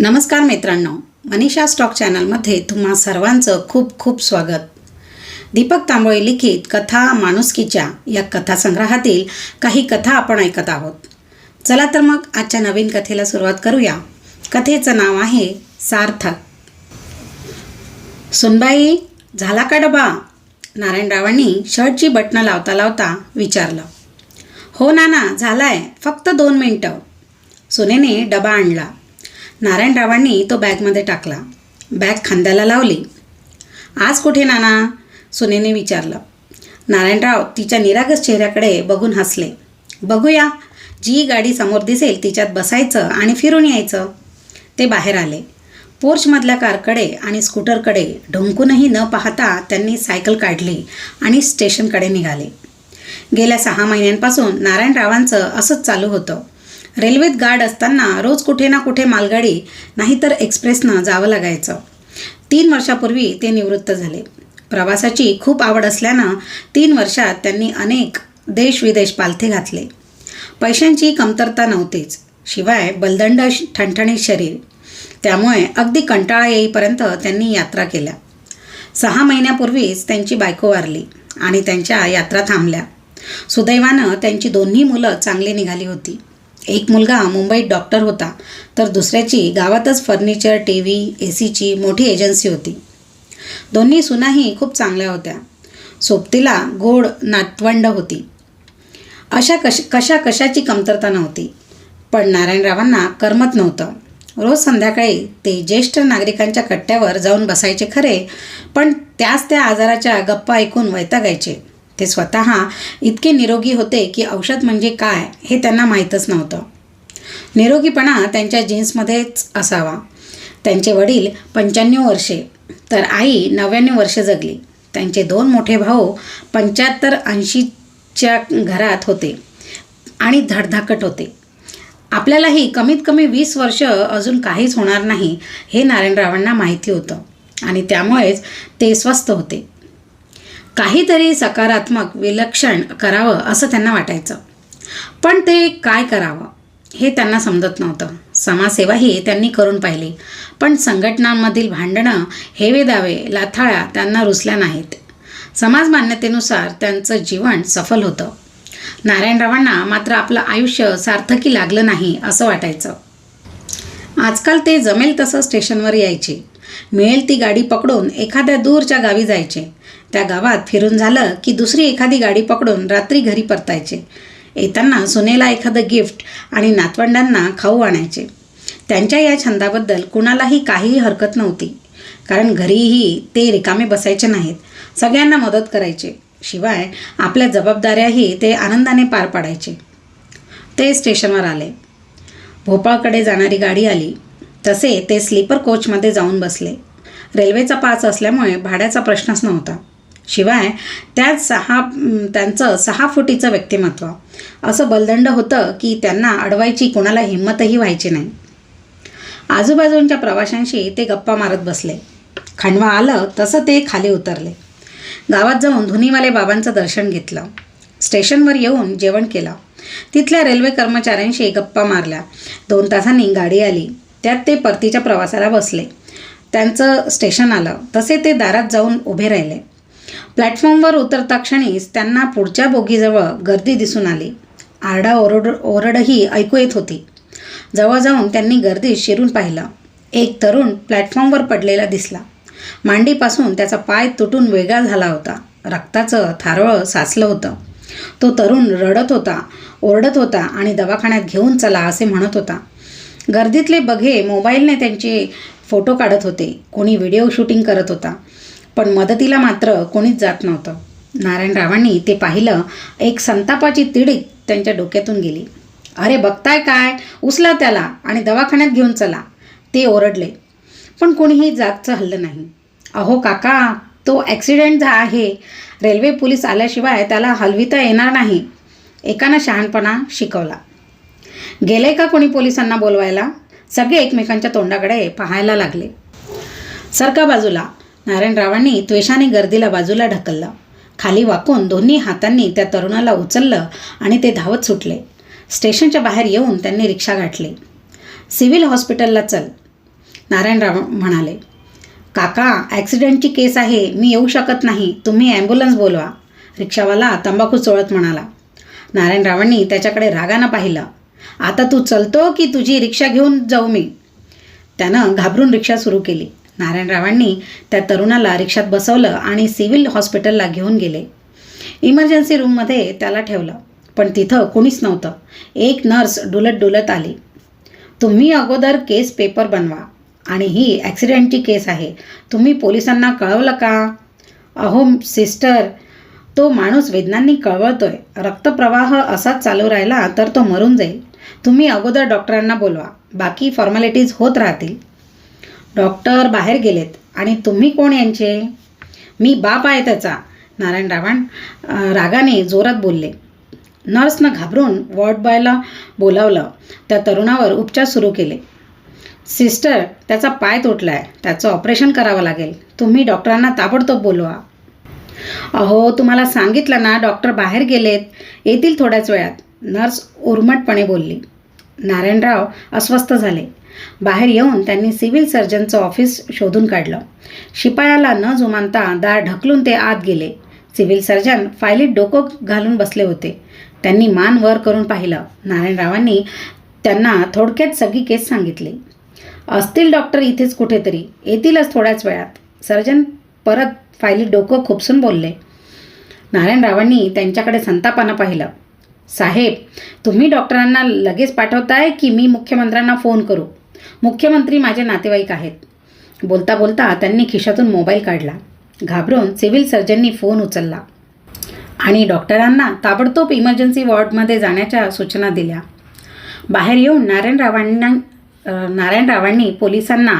नमस्कार मित्रांनो मनीषा स्टॉक चॅनलमध्ये तुम्हा सर्वांचं खूप खूप स्वागत. दीपक तांबोळे लिखित कथा माणुसकीच्या या कथासंग्रहातील काही कथा आपण ऐकत आहोत. चला तर मग आजच्या नवीन कथेला सुरुवात करूया. कथेचं नाव आहे सार्थक. सुनबाई झाला का डबा? नारायणरावांनी शर्टची बटणं लावता लावता विचारलं. हो नाना झालाय फक्त दोन मिनटं. सुनेने डबा आणला. नारायणरावांनी तो बॅगमध्ये टाकला. बॅग खांद्याला लावली. आज कुठे नाना? सुनेने विचारलं. नारायणराव तिच्या निरागस चेहऱ्याकडे बघून हसले. बघूया. जी गाडी समोर दिसेल तिच्यात बसायचं आणि फिरून यायचं. ते बाहेर आले. पोर्चमधल्या कारकडे आणि स्कूटरकडे ढोंकूनही न पाहता त्यांनी सायकल काढली आणि स्टेशनकडे निघाले. गेल्या सहा महिन्यांपासून नारायणरावांचं असंच चालू होतं. रेल्वेत गाड असताना रोज कुठे ना कुठे मालगाडी नाहीतर एक्सप्रेसनं जावं लागायचं. तीन वर्षापूर्वी ते निवृत्त झाले. प्रवासाची खूप आवड असल्यानं तीन वर्षात त्यांनी अनेक देश विदेश पालथे घातले. पैशांची कमतरता नव्हतीच. शिवाय बलदंड श- ठणठणीत शरीर. त्यामुळे अगदी कंटाळा येईपर्यंत त्यांनी यात्रा केल्या. सहा महिन्यापूर्वीच त्यांची बायको वारली आणि त्यांच्या यात्रा थांबल्या. सुदैवानं त्यांची दोन्ही मुलं चांगली निघाली होती. एक मुलगा मुंबईत डॉक्टर होता तर दुसऱ्याची गावातच फर्निचर टी व्ही ए सीची मोठी एजन्सी होती. दोन्ही सुनाही खूप चांगल्या होत्या. सोबतीला गोड नातवंड होती. अशा कश कशा कशाची कमतरता नव्हती. पण नारायणरावांना करमत नव्हतं. रोज संध्याकाळी ते ज्येष्ठ नागरिकांच्या कट्ट्यावर जाऊन बसायचे खरे पण त्याच त्या आजाराच्या गप्पा ऐकून वैतागायचे. ते स्वतः इतके निरोगी होते की औषध म्हणजे काय हे त्यांना माहीतच नव्हतं. निरोगीपणा त्यांच्या जीन्समध्येच असावा. त्यांचे वडील पंच्याण्णव वर्षे तर आई नव्याण्णव वर्षे जगली. त्यांचे दोन मोठे भाऊ पंच्याहत्तर ऐंशीच्या घरात होते आणि धडधाकट होते. आपल्यालाही कमीत कमी वीस वर्ष अजून काहीच होणार नाही हे नारायणरावांना माहिती होतं आणि त्यामुळेच ते स्वस्थ होते. काहीतरी सकारात्मक विलक्षण करावं असं त्यांना वाटायचं. पण ते काय करावं हे त्यांना समजत नव्हतं. समाजसेवाही त्यांनी करून पाहिली. पण संघटनांमधील भांडणं हेवे दावे लाथाळ्या त्यांना रुचल्या नाहीत. समाज मान्यतेनुसार त्यांचं जीवन सफल होतं. नारायणरावांना मात्र आपलं आयुष्य सार्थकी लागलं नाही असं वाटायचं. आजकाल ते जमेल तसं स्टेशनवर यायचे. मिळेल ती गाडी पकडून एखाद्या दूरच्या गावी जायचे. त्या गावात फिरून झालं की दुसरी एखादी गाडी पकडून रात्री घरी परतायचे. येताना सुनेला एखादं गिफ्ट आणि नातवंडांना खाऊ आणायचे. त्यांच्या या छंदाबद्दल कुणालाही काहीही हरकत नव्हती. कारण घरीही ते रिकामे बसायचे नाहीत. सगळ्यांना मदत करायचे. शिवाय आपल्या जबाबदाऱ्याही ते आनंदाने पार पाडायचे. ते स्टेशनवर आले. भोपाळकडे जाणारी गाडी आली. तसे ते स्लीपर कोचमध्ये जाऊन बसले. रेल्वेचा पास असल्यामुळे भाड्याचा प्रश्नच नव्हता. शिवाय त्यात सहा त्यांचं सहा फुटीचं व्यक्तिमत्व. असं बलदंड होतं की त्यांना अडवायची कोणाला हिंमतही व्हायची नाही. आजूबाजूंच्या प्रवाशांशी ते गप्पा मारत बसले. खांडवा आलं तसं ते खाली उतरले. गावात जाऊन धुनीवाले बाबांचं दर्शन घेतलं. स्टेशनवर येऊन जेवण केलं. तिथल्या रेल्वे कर्मचाऱ्यांशी गप्पा मारल्या. दोन तासांनी गाडी आली. त्यात ते परतीच्या प्रवासाला बसले. त्यांचं स्टेशन आलं. तसे ते दारात जाऊन उभे राहिले. प्लॅटफॉर्मवर उतरता क्षणीच त्यांना पुढच्या बोगीजवळ गर्दी दिसून आली. आरडा ओरड ओरडही ऐकू येत होती. जवळ जाऊन त्यांनी गर्दीत शिरून पाहिलं. एक तरुण प्लॅटफॉर्मवर पडलेला दिसला. मांडीपासून त्याचा पाय तुटून वेगळा झाला होता. रक्ताचं थारोळं साचलं होतं. तो तरुण रडत होता ओरडत होता आणि दवाखान्यात घेऊन चला असे म्हणत होता. गर्दीतले बघे मोबाईलने त्यांचे फोटो काढत होते. कोणी व्हिडिओ शूटिंग करत होता. पण मदतीला मात्र कोणीच जात नव्हतं. नारायणरावांनी ते पाहिलं एक संतापाची तिडीक त्यांच्या डोक्यातून गेली. अरे बघताय काय? उचला त्याला आणि दवाखान्यात घेऊन चला. ते ओरडले. पण कोणीही जागचं हल्लं नाही. अहो काका तो ॲक्सिडेंट झा आहे. रेल्वे पोलीस आल्याशिवाय त्याला हलविता येणार नाही. एकानं शहाणपणा शिकवला. गेले का कोणी पोलिसांना बोलवायला? सगळे एकमेकांच्या तोंडाकडे पाहायला लागले. सरका बाजूला? नारायणरावांनी त्वेषाने गर्दीला बाजूला ढकललं. खाली वाकून दोन्ही हातांनी त्या तरुणाला उचललं आणि ते धावत सुटले. स्टेशनच्या बाहेर येऊन त्यांनी रिक्षा गाठली. सिव्हिल हॉस्पिटलला चल नारायणराव म्हणाले. काका ॲक्सिडेंटची केस आहे मी येऊ शकत नाही तुम्ही ॲम्ब्युलन्स बोलवा. रिक्षावाला तंबाखू चोळत म्हणाला. नारायणरावांनी त्याच्याकडे रागानं पाहिलं. आता तू चलतो की तुझी रिक्षा घेऊन जाऊ मी? त्यानं घाबरून रिक्षा सुरू केली. नारायणरावांनी त्या तरुणाला रिक्षात बसवलं आणि सिव्हिल हॉस्पिटलला घेऊन गेले. इमर्जन्सी रूममध्ये त्याला ठेवलं पण तिथं कोणीच नव्हतं. एक नर्स डुलत डुलत आली. तुम्ही अगोदर केस पेपर बनवा आणि ही ॲक्सिडेंटची केस आहे. तुम्ही पोलिसांना कळवलं का? अहो सिस्टर तो माणूस वेदनांनी कळवळतोय रक्तप्रवाह असाच चालू राहिला तर तो मरून जाईल. तुम्ही अगोदर डॉक्टरांना बोलवा. बाकी फॉर्मॅलिटीज होत राहतील. डॉक्टर बाहेर गेलेत. आणि तुम्ही कोण यांचे? मी बाप आहे त्याचा नारायण रावण रागाने जोरात बोलले. नर्सनं घाबरून वॉर्ड बॉयला बोलावलं. त्या तरुणावर उपचार सुरू केले. सिस्टर त्याचा पाय तुटला आहे त्याचं ऑपरेशन करावं लागेल. तुम्ही डॉक्टरांना ताबडतोब बोलवा. अहो तुम्हाला सांगितलं ना डॉक्टर बाहेर गेलेत. येतील थोड्याच वेळात. नर्स उर्मटपणे बोलली. नारायणराव अस्वस्थ झाले. बाहेर येऊन त्यांनी सिव्हिल सर्जनचं ऑफिस शोधून काढलं. शिपायाला न जुमानता दार ढकलून ते आत गेले. सिव्हिल सर्जन फायलीत डोकं घालून बसले होते. त्यांनी मान वर करून पाहिलं. नारायणरावांनी त्यांना थोडक्यात सगळी केस सांगितली. असतील डॉक्टर इथेच कुठेतरी. येतीलच थोड्याच वेळात. सर्जन परत फायलीत डोकं खुपसून बोलले. नारायणरावांनी त्यांच्याकडे संतापानं पाहिलं. साहेब तुम्ही डॉक्टरांना लगेच पाठवताय की मी मुख्यमंत्र्यांना फोन करू? मुख्यमंत्री माझे नातेवाईक आहेत. बोलता बोलता त्यांनी खिशातून मोबाईल काढला. घाबरून सिव्हिल सर्जननी फोन उचलला आणि डॉक्टरांना ताबडतोब इमर्जन्सी वॉर्डमध्ये जाण्याच्या सूचना दिल्या. बाहेर येऊन नारायणरावांना नारायणरावांनी पोलिसांना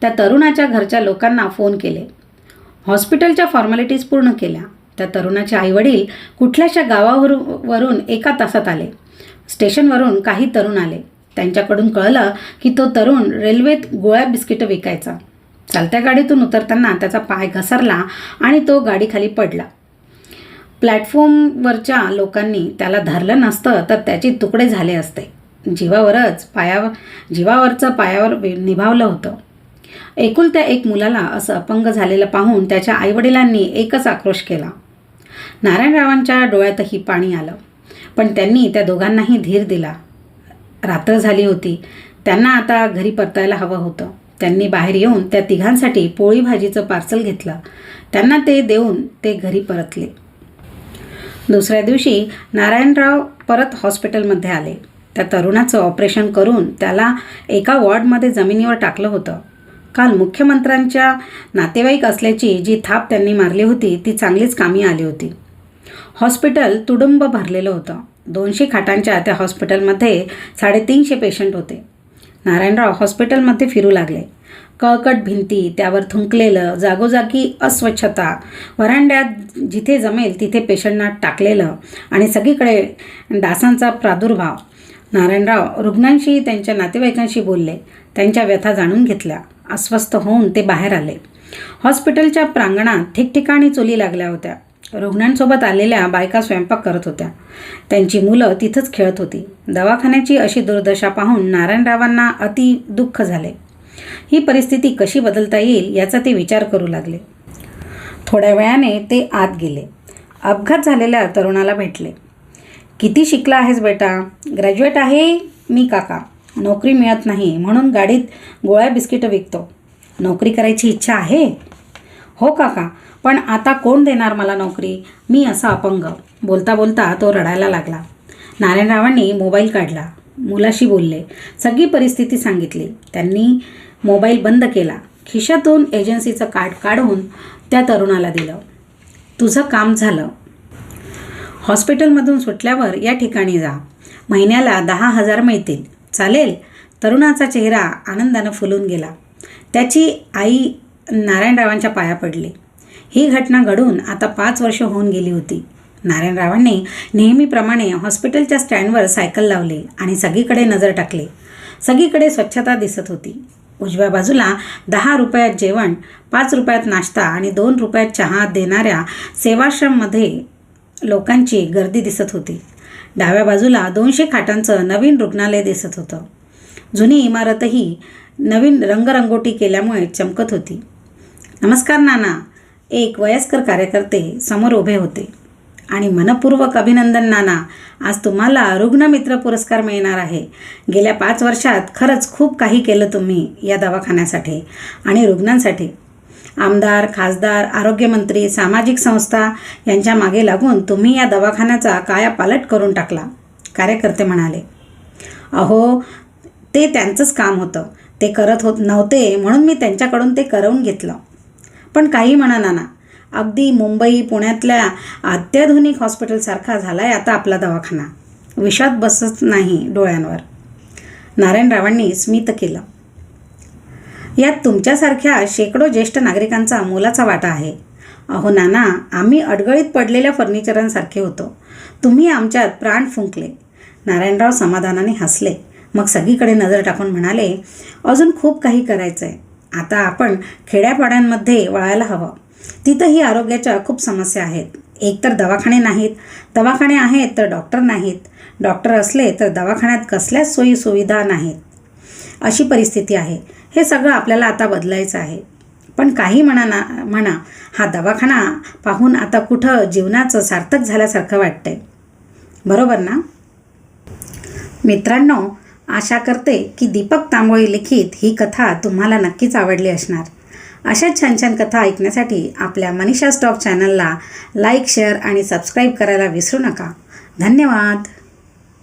त्या तरुणाच्या घरच्या लोकांना फोन केले. हॉस्पिटलच्या फॉर्मॅलिटीज पूर्ण केल्या. त्या तरुणाचे आईवडील कुठल्याशा गावावरून वरून एका तासात आले. स्टेशनवरून काही तरुण आले. त्यांच्याकडून कळलं की तो तरुण रेल्वेत गोळ्या बिस्किटं विकायचा. चालत्या गाडीतून उतरताना त्याचा पाय घसरला आणि तो गाडीखाली पडला. प्लॅटफॉर्मवरच्या लोकांनी त्याला धरलं नसतं तर त्याचे तुकडे झाले असते. जीवावरच पायावर जीवावरचं पायावर निभावलं होतं. एकुलत्या एक मुलाला असं अपंग झालेलं पाहून त्याच्या आईवडिलांनी एकच आक्रोश केला. नारायणरावांच्या डोळ्यातही पाणी आलं. पण त्यांनी त्या दोघांनाही धीर दिला. रात्र झाली होती. त्यांना आता घरी परतायला हवं होतं. त्यांनी बाहेर येऊन त्या तिघांसाठी पोळी भाजीचं पार्सल घेतलं. त्यांना ते देऊन ते घरी परतले. दुसऱ्या दिवशी नारायणराव परत हॉस्पिटलमध्ये आले. त्या तरुणाचं ऑपरेशन करून त्याला एका वॉर्डमध्ये जमिनीवर टाकलं होतं. काल मुख्यमंत्र्यांच्या नातेवाईक असल्याची जी थाप त्यांनी मारली होती ती चांगलीच कामी आली होती. हॉस्पिटल तुडुंब भरलेलं होतं. दोनशे खाटांच्या त्या हॉस्पिटलमध्ये साडेतीनशे पेशंट होते. नारायणराव हॉस्पिटलमध्ये फिरू लागले. कळकट भिंती त्यावर थुंकलेलं जागोजागी अस्वच्छता वरांड्यात जिथे जमेल तिथे पेशंटना टाकलेलं आणि सगळीकडे डासांचा प्रादुर्भाव. नारायणराव रुग्णांशी त्यांच्या नातेवाईकांशी बोलले. त्यांच्या व्यथा जाणून घेतल्या. अस्वस्थ होऊन ते बाहेर आले. हॉस्पिटलच्या प्रांगणात ठिकठिकाणी चुली लागल्या होत्या. रुग्णांसोबत आलेल्या बायका स्वयंपाक करत होत्या. त्यांची मुलं तिथंच खेळत होती. दवाखान्याची अशी दुर्दशा पाहून नारायणरावांना अति दुःख झाले. ही परिस्थिती कशी बदलता येईल याचा ते विचार करू लागले. थोड्या वेळाने ते आत गेले. अपघात झालेल्या तरुणाला भेटले. किती शिकला आहेस बेटा? ग्रॅज्युएट आहे मी काका. नोकरी मिळत नाही म्हणून गाडीत गोळ्या बिस्किटं विकतो. नोकरी करायची इच्छा आहे? हो काका. पण आता कोण देणार मला नोकरी? मी असा अपंग. बोलता बोलता तो रडायला लागला. नारायणरावांनी मोबाईल काढला. मुलाशी बोलले. सगळी परिस्थिती सांगितली. त्यांनी मोबाईल बंद केला. खिशातून एजन्सीचं कार्ड काढून त्या तरुणाला दिलं. तुझं काम झालं. हॉस्पिटलमधून सुटल्यावर या ठिकाणी जा. महिन्याला दहा हजार मिळतील. चालेल? तरुणाचा चेहरा आनंदानं फुलून गेला. त्याची आई नारायणरावांच्या पाया पडली. ही घटना घडून आता पाच वर्ष होऊन गेली होती. नारायणरावांनी नेहमीप्रमाणे हॉस्पिटलच्या स्टँडवर सायकल लावली आणि सगळीकडे नजर टाकली. सगळीकडे स्वच्छता दिसत होती. उजव्या बाजूला दहा रुपयात जेवण पाच रुपयात नाश्ता आणि दोन रुपयात चहा देणाऱ्या सेवाश्रममध्ये लोकांची गर्दी दिसत होती. डाव्या बाजूला दोनशे खाटांचं नवीन रुग्णालय दिसत होतं. जुनी इमारतही नवीन रंगरंगोटी केल्यामुळे चमकत होती. नमस्कार नाना एक वयस्कर कार्यकर्ते समोर उभे होते. आणि मनपूर्वक अभिनंदन नाना. आज तुम्हाला रुग्णमित्र पुरस्कार मिळणार आहे. गेल्या पाच वर्षात खरंच खूप काही केलं तुम्ही या दवाखान्यासाठी आणि रुग्णांसाठी. आमदार खासदार आरोग्यमंत्री सामाजिक संस्था यांच्या मागे लागून तुम्ही या दवाखान्याचा कायापालट करून टाकला कार्यकर्ते म्हणाले. अहो ते त्यांचंच काम होतं. ते करत होत नव्हते म्हणून मी त्यांच्याकडून ते करवून घेतलं. पण काही म्हणा नाना अगदी मुंबई पुण्यातल्या अत्याधुनिक हॉस्पिटलसारखा झाला आहे आता आपला दवाखाना. विषात बसत नाही डोळ्यांवर. नारायणरावांनी स्मित केलं. यात तुमच्यासारख्या शेकडो ज्येष्ठ नागरिकांचा मोलाचा वाटा आहे. अहो नाना आम्ही अडगळीत पडलेल्या फर्निचरांसारखे होतो. तुम्ही आमच्यात प्राण फुंकले. नारायणराव समाधानाने हसले. मग सगळीकडे नजर टाकून म्हणाले अजून खूप काही करायचं आहे आता आपण खेड्यापाड्यांमध्ये वळायला हवं. तिथंही आरोग्याच्या खूप समस्या आहेत. एकतर दवाखाने नाहीत. दवाखाने आहेत तर डॉक्टर नाहीत. डॉक्टर असले तर दवाखान्यात कसल्याच सोयी सुविधा नाहीत. अशी परिस्थिती आहे. हे सगळं आपल्याला आता बदलायचं आहे. पण काही म्हणा ना म्हणा हा दवाखाना पाहून आता कुठं जीवनाचं सार्थक झाल्यासारखं वाटतंय. बरोबर ना? मित्रांनो आशा करते की दीपक तांबोळी लिखित ही कथा तुम्हाला नक्कीच आवडली असणार. अशाच छान छान कथा ऐकण्यासाठी आपल्या मनीषा स्टॉक चॅनलला लाईक शेअर आणि सबस्क्राईब करायला विसरू नका. धन्यवाद.